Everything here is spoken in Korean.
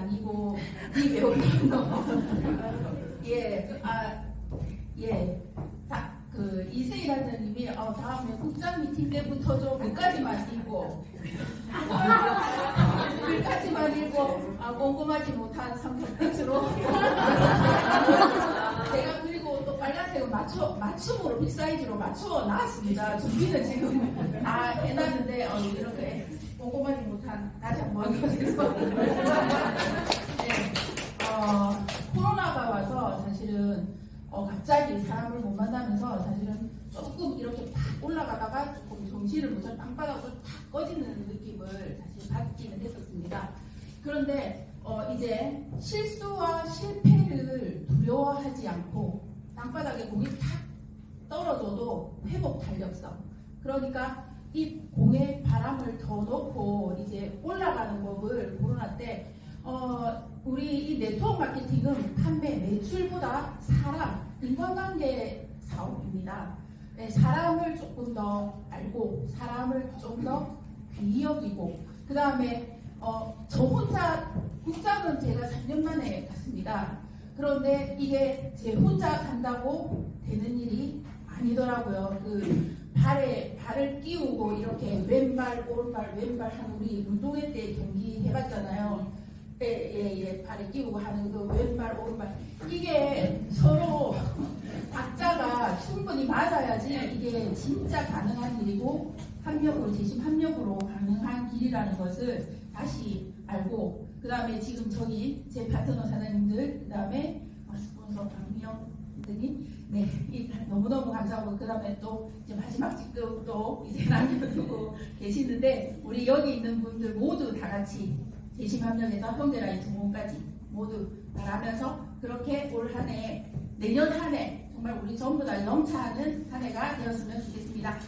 아니고 이 배우는 예, 아, 예, 다, 그 이세일하느님이 어, 다음에 국장 미팅 때부터 좀 끝까지만 읽고 끝까지만 읽고 아, 꼼꼼하지 못한 끝으로. 제가 그리고 또 빨간색을 맞춰 맞춤으로 빅 사이즈로 맞춰 놨습니다. 준비는 지금 다 해놨는데 어, 이렇게 꼼꼼하지 못한 다시 한번 어, 갑자기 사람을 못 만나면서 사실은 조금 이렇게 팍 올라가다가 조금 정신을 못 차려 땅바닥으로 탁 꺼지는 느낌을 사실 받기는 했었습니다. 그런데 어, 이제 실수와 실패를 두려워하지 않고 땅바닥에 공이 탁 떨어져도 회복 탄력성. 그러니까 이 공에 바람을 더 넣고 이제 올라가는 법을 코로나 때 어, 우리 이 네트워크 마케팅은 판매 매출보다 사람, 인간관계 사업입니다. 네, 사람을 조금 더 알고 사람을 좀 더 귀히 여기고 그 다음에 어, 저 혼자 국장은 제가 3년 만에 갔습니다. 그런데 이게 제 혼자 간다고 되는 일이 아니더라고요. 그 발에 발을 끼우고 이렇게 왼발 오른발 왼발 하는 우리 운동회 때 경기 해봤잖아요. 발에 끼우고 하는 그 왼발 오른발. 이게 서로 박자가 충분히 맞아야지 이게 진짜 가능한 일이고 합력으로 재심 합력으로 가능한 길이라는 것을 다시 알고 그 다음에 지금 저기 제 파트너 사장님들 그 다음에 스폰서 박미영 등이 네 이- 너무너무 감사하고 그 다음에 또 이제 마지막 직급 또 이제 남겨두고 계시는데 우리 여기 있는 분들 모두 다 같이 합력해서 형제라인 전공까지 모두 나가면서 그렇게 올 한 해 내년 한 해 정말 우리 전부 다 영차하는 한 해가 되었으면 좋겠습니다.